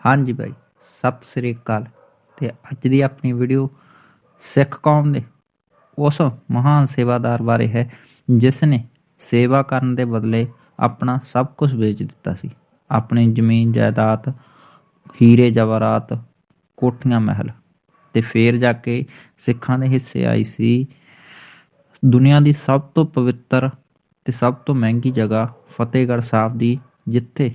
ਹਾਂਜੀ ਬਾਈ ਸਤਿ ਸ੍ਰੀ ਅਕਾਲ। ਤੇ ਅੱਜ ਦੀ ਆਪਣੀ ਵੀਡੀਓ ਸਿੱਖ ਕੌਮ ਦੇ ਉਸ ਮਹਾਨ ਸੇਵਾਦਾਰ ਬਾਰੇ ਹੈ ਜਿਸ ਨੇ ਸੇਵਾ ਕਰਨ ਦੇ ਬਦਲੇ ਆਪਣਾ ਸਭ ਕੁਝ ਵੇਚ ਦਿੱਤਾ ਸੀ। ਆਪਣੀ ਜ਼ਮੀਨ, ਜਾਇਦਾਦ, ਹੀਰੇ, ਜਵਾਹਰਾਤ, ਕੋਠੀਆਂ, ਮਹਿਲ। ਤੇ ਫੇਰ ਜਾ ਕੇ ਸਿੱਖਾਂ ਦੇ ਹਿੱਸੇ ਆਈ ਸੀ। ਦੁਨੀਆ ਦੀ ਸਭ ਤੋਂ ਪਵਿੱਤਰ ਤੇ ਸਭ ਤੋਂ ਮਹਿੰਗੀ ਜਗ੍ਹਾ ਫਤਿਹਗੜ੍ਹ ਸਾਹਿਬ ਦੀ, ਜਿੱਥੇ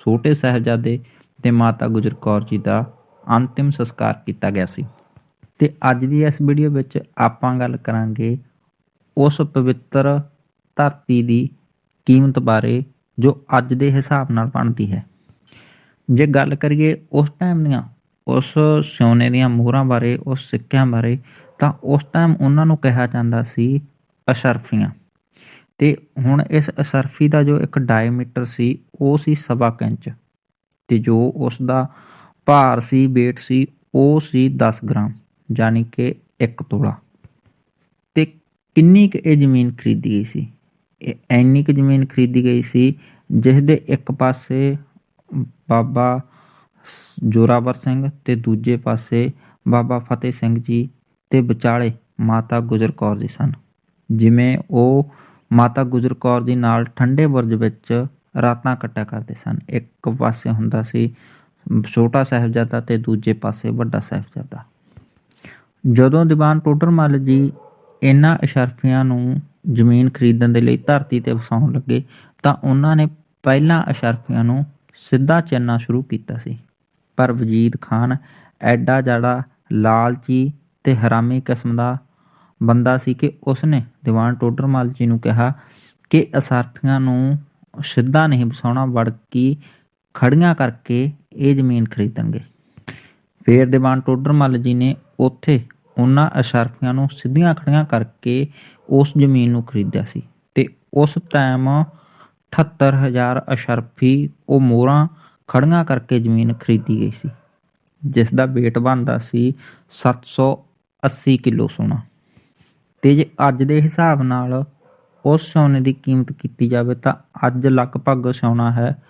ਛੋਟੇ ਸਾਹਿਬਜ਼ਾਦੇ ਤੇ ਮਾਤਾ ਗੁਜਰ ਕੌਰ ਜੀ ਦਾ ਅੰਤਿਮ ਸੰਸਕਾਰ ਕੀਤਾ ਗਿਆ ਸੀ। ਤੇ ਅੱਜ ਦੀ ਇਸ ਵੀਡੀਓ ਵਿੱਚ ਆਪਾਂ ਗੱਲ ਕਰਾਂਗੇ ਉਸ ਪਵਿੱਤਰ ਧਰਤੀ ਦੀ ਕੀਮਤ ਬਾਰੇ ਜੋ ਅੱਜ ਦੇ ਹਿਸਾਬ ਨਾਲ ਬਣਦੀ ਹੈ। ਜੇ ਗੱਲ ਕਰੀਏ ਉਸ ਟਾਈਮ ਦੀਆਂ, ਉਸ ਸੋਨੇ ਦੀਆਂ ਮੋਹਰਾਂ ਬਾਰੇ, ਉਸ ਸਿੱਕਿਆਂ ਬਾਰੇ, ਤਾਂ ਉਸ ਟਾਈਮ ਉਹਨਾਂ ਨੂੰ ਕਿਹਾ ਜਾਂਦਾ ਸੀ ਅਸ਼ਰਫੀਆਂ। ਤੇ ਹੁਣ ਇਸ ਅਸ਼ਰਫੀ ਦਾ ਜੋ ਇੱਕ ਡਾਇਮੀਟਰ ਸੀ, ਉਹ ਸੀ ਸਵਾ ਕੁ ਇੰਚ। ਤੇ ਜੋ ਉਸ ਦਾ ਭਾਰ ਸੀ, weight ਸੀ, ਉਹ ਸੀ 10 ਗ੍ਰਾਮ, ਯਾਨੀ ਕਿ 1 ਤੋਲਾ। ਤੇ ਕਿੰਨੀ ਕੁ ਇਹ ਜ਼ਮੀਨ ਖਰੀਦੀ ਗਈ ਸੀ? ਇਹ ਐਨੀ ਕੁ ਜ਼ਮੀਨ ਖਰੀਦੀ ਗਈ ਸੀ ਜਿਸ ਦੇ ਇੱਕ ਪਾਸੇ ਬਾਬਾ ਜੋਰਾਵਰ ਸਿੰਘ ਤੇ ਦੂਜੇ ਪਾਸੇ ਬਾਬਾ ਫਤਿਹ ਸਿੰਘ ਜੀ ਤੇ ਵਿਚਾਲੇ ਮਾਤਾ ਗੁਜਰ ਕੌਰ ਜੀ ਸਨ। ਜਿਵੇਂ ਉਹ ਮਾਤਾ ਗੁਜਰ ਕੌਰ ਜੀ ਨਾਲ ਠੰਡੇ ਬੁਰਜ ਵਿੱਚ ਰਾਤਾਂ ਕੱਟਿਆ ਕਰਦੇ ਸਨ। ਇੱਕ ਪਾਸੇ ਹੁੰਦਾ ਸੀ ਛੋਟਾ ਸਾਹਿਬਜ਼ਾਦਾ ਤੇ ਦੂਜੇ ਪਾਸੇ ਵੱਡਾ ਸਾਹਿਬਜ਼ਾਦਾ। ਜਦੋਂ ਦੀਵਾਨ ਟੋਡਰਮੱਲ ਜੀ ਇਹਨਾਂ ਅਸ਼ਰਫੀਆਂ ਨੂੰ ਜ਼ਮੀਨ ਖਰੀਦਣ ਦੇ ਲਈ ਧਰਤੀ ਤੇ ਵਸਾਉਣ ਲੱਗੇ, ਤਾਂ ਉਹਨਾਂ ਨੇ ਪਹਿਲਾਂ ਅਸ਼ਰਫੀਆਂ ਨੂੰ ਸਿੱਧਾ ਚਿਣਨਾ ਸ਼ੁਰੂ ਕੀਤਾ ਸੀ। ਪਰ ਵਜੀਦ ਖਾਨ ਐਡਾ ਜਾੜਾ ਲਾਲਚੀ ਤੇ ਹਰਾਮੀ ਕਿਸਮ ਦਾ ਬੰਦਾ ਸੀ ਕਿ ਉਸਨੇ ਦੀਵਾਨ ਟੋਡਰਮੱਲ ਜੀ ਨੂੰ ਕਿਹਾ ਕਿ ਅਸ਼ਰਫੀਆਂ ਨੂੰ ਸਿੱਧਾ ਨਹੀਂ ਵਸਾਉਣਾ ਬੜਕੀ ਖੜੀਆਂ ਕਰਕੇ ਇਹ ਜ਼ਮੀਨ ਖਰੀਦਣਗੇ। ਫੇਰ ਦੀਵਾਨ ਟੋਡਰ ਮੱਲ ਜੀ ਨੇ ਉੱਥੇ ਉਹਨਾਂ ਅਸ਼ਰਫੀਆਂ ਨੂੰ ਸਿੱਧੀਆਂ ਖੜੀਆਂ ਕਰਕੇ ਉਸ ਜ਼ਮੀਨ ਨੂੰ ਖਰੀਦਿਆ ਸੀ ਤੇ ਉਸ ਟਾਈਮ 78000 ਅਸ਼ਰਫੀ ਉਹ ਮੋਹਰਾਂ ਖੜੀਆਂ ਕਰਕੇ ਜ਼ਮੀਨ ਖਰੀਦੀ ਗਈ ਸੀ, ਜਿਸ ਦਾ weight ਬਣਦਾ ਸੀ 780 ਕਿਲੋ ਸੋਨਾ। ਤੇ ਜੇ ਅੱਜ ਦੇ ਹਿਸਾਬ ਨਾਲ ਉਸ ਸੋਨੇ ਦੀ ਕੀਮਤ ਕੀਤੀ ਜਾਵੇ ਤਾਂ ਅੱਜ ਲਗਭਗ ਸੋਨਾ ਹੈ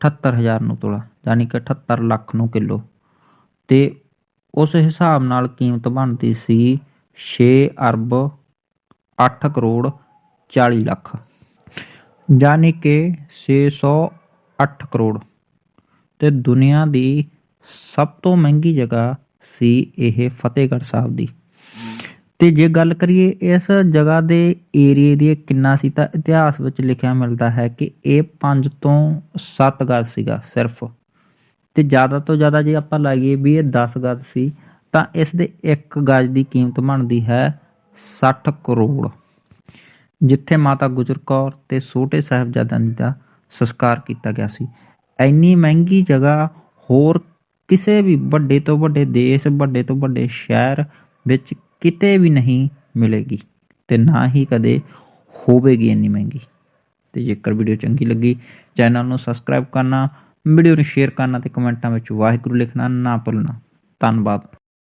78000 ਨੂੰ ਤੋਲਾ ਯਾਨੀ ਕਿ 78 ਲੱਖ ਨੂੰ ਕਿਲੋ। ਤੇ ਉਸ ਹਿਸਾਬ ਨਾਲ ਕੀਮਤ ਬਣਦੀ ਸੀ 6 ਅਰਬ 8 ਕਰੋੜ 40 ਲੱਖ ਯਾਨੀ ਕਿ 608 ਕਰੋੜ। ਤੇ ਦੁਨੀਆ ਦੀ ਸਭ ਤੋਂ ਮਹਿੰਗੀ ਜਗ੍ਹਾ ਸੀ ਇਹ ਫਤਿਹਗੜ੍ਹ ਸਾਹਿਬ ਦੀ। ਤੇ ਜੇ ਗੱਲ ਕਰੀਏ ਇਸ ਜਗ੍ਹਾ ਦੇ ਏਰੀਏ ਦੀ ਕਿੰਨਾ ਸੀ ਤਾਂ ਇਤਿਹਾਸ ਵਿੱਚ ਲਿਖਿਆ ਮਿਲਦਾ ਹੈ ਕਿ ਇਹ 5 ਤੋਂ 7 ਗਜ਼ ਸੀਗਾ ਸਿਰਫ। ਤੇ ਜ਼ਿਆਦਾ ਤੋਂ ਜ਼ਿਆਦਾ ਜੇ ਆਪਾਂ ਲਾਈਏ ਵੀ ਇਹ 10 ਗਜ਼ ਸੀ, ਤਾਂ ਇਸ ਦੇ 1 ਗਜ਼ ਦੀ ਕੀਮਤ ਬਣਦੀ ਹੈ 60 ਕਰੋੜ। ਜਿੱਥੇ ਮਾਤਾ ਗੁਜਰ ਕੌਰ ਤੇ ਛੋਟੇ ਸਾਹਿਬਜ਼ਾਦਿਆਂ ਦਾ ਸੰਸਕਾਰ ਕੀਤਾ ਗਿਆ ਸੀ। ਇੰਨੀ ਮਹਿੰਗੀ ਜਗ੍ਹਾ ਹੋਰ ਕਿਸੇ ਵੀ ਵੱਡੇ ਤੋਂ ਵੱਡੇ ਦੇਸ਼, ਵੱਡੇ ਤੋਂ ਵੱਡੇ ਸ਼ਹਿਰ ਵਿੱਚ ਕਿਤੇ ਵੀ ਨਹੀਂ ਮਿਲੇਗੀ ਤੇ ਨਾ ਹੀ ਕਦੇ ਹੋਵੇਗੀ ਇੰਨੀ ਮਹਿੰਗੀ। ਤੇ ਜੇਕਰ ਵੀਡੀਓ ਚੰਗੀ ਲੱਗੀ, ਚੈਨਲ ਨੂੰ ਸਬਸਕ੍ਰਾਈਬ ਕਰਨਾ, ਵੀਡੀਓ ਨੂੰ ਸ਼ੇਅਰ ਕਰਨਾ ਤੇ ਕਮੈਂਟਾਂ ਵਿੱਚ ਵਾਹਿਗੁਰੂ ਲਿਖਣਾ ਨਾ ਭੁੱਲਣਾ। ਧੰਨਵਾਦ।